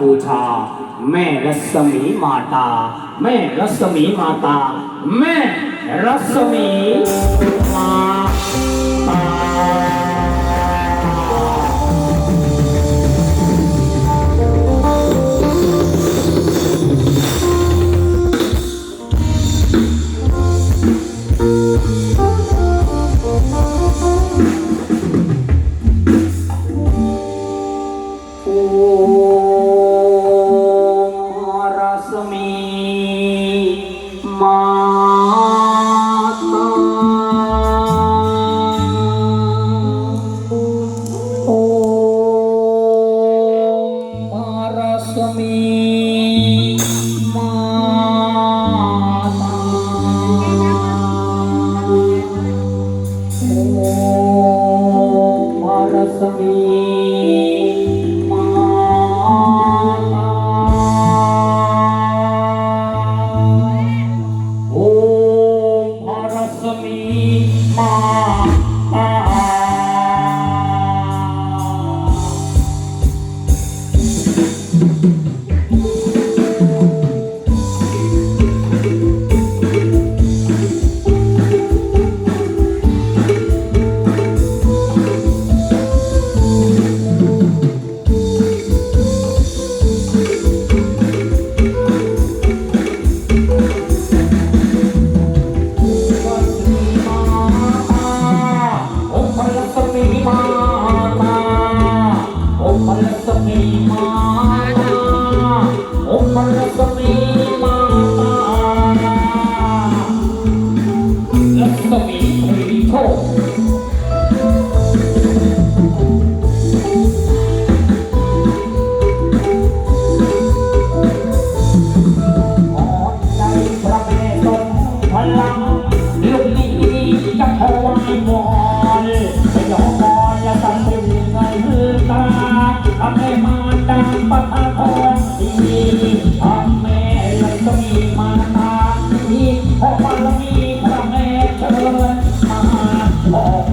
पूछा मैं रस्मी माता मैं रस्मी माता मैं रस्मी माता। Amen. มาออก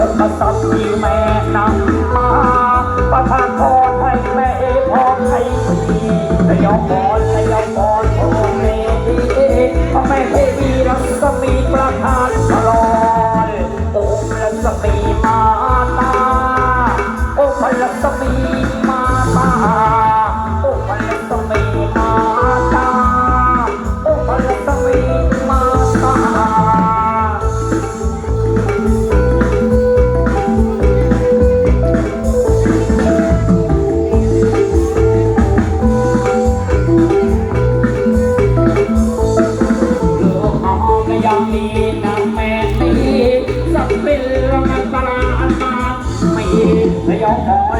พระพุทธสัตว์ที่แม่นำมาประทานพรให้แม่พรให้พี่และยอมอ่อนและยอมอ่อนพรแม่ดีพระแม่เทวีรัศมีประทานพรอดองค์รัศมีมาตาโอ้พลัสมีมาตา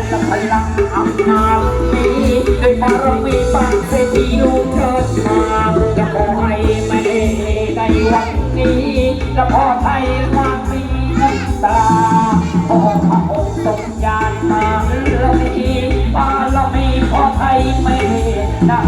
และพลังอำนาจมีด้วยบารมีปังเศรษฐีลูกเชิดมาและขอให้แม่ในวันนี้และพ่อไทยมามีน้ำตาขอพระองค์ทรงญาณมาเรื่องนี้บารมีพ่อไทยไม่นา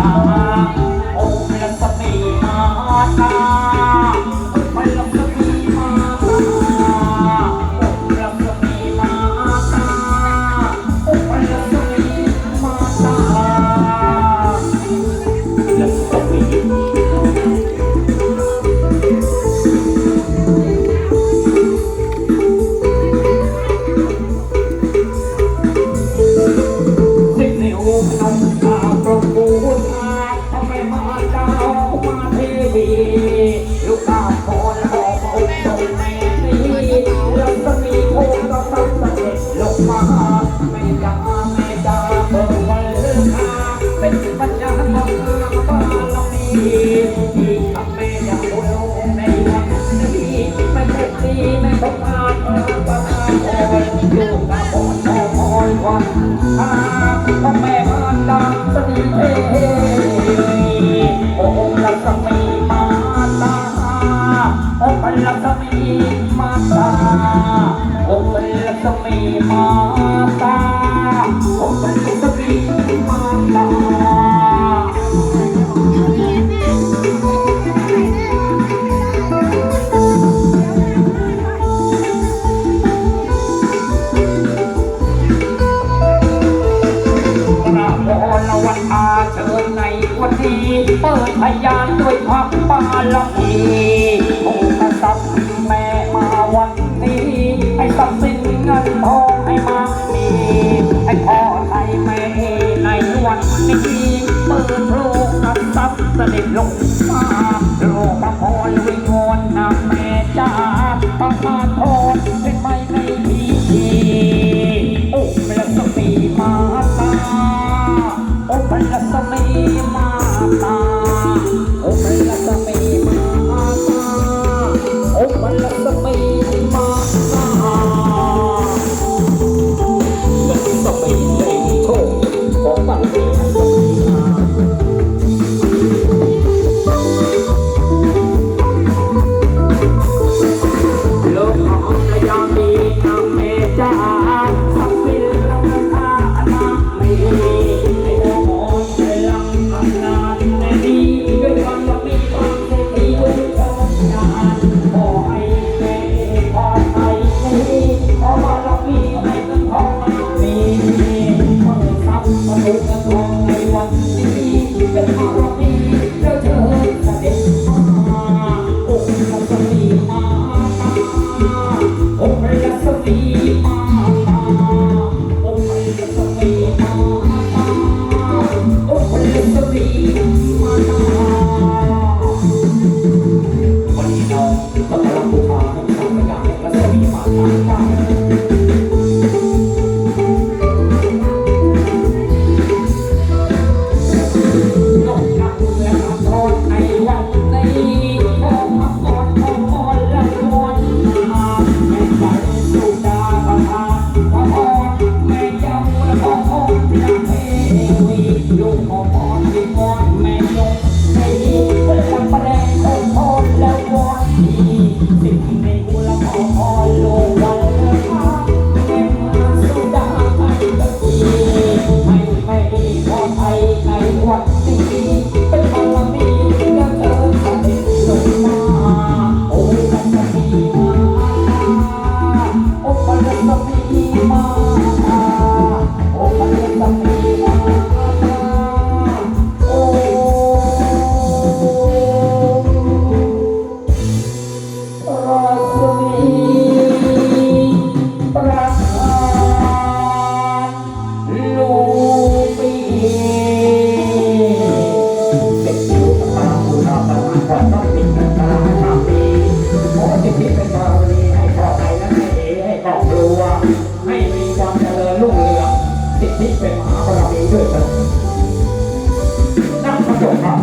ทา องค์กษัตริย์แม่มาวันนี้ให้ทรัพย์สินเงินทองให้มามีให้พ่อไทยแม่ในวันนี้เปิดโลกกษัตริย์เสด็จลงมาโลกมาพลวิงวอนนะแม่จ้า make way. อนต้องมีเงินตาความดีขอที่ที่เป็นบารมีให้ขอไปและให้เอให้ครอบครัวให้มีความเจริญุ่งเรืองที่ที่เป็นมหาบารมีด้วยเถินั่งปรบครับ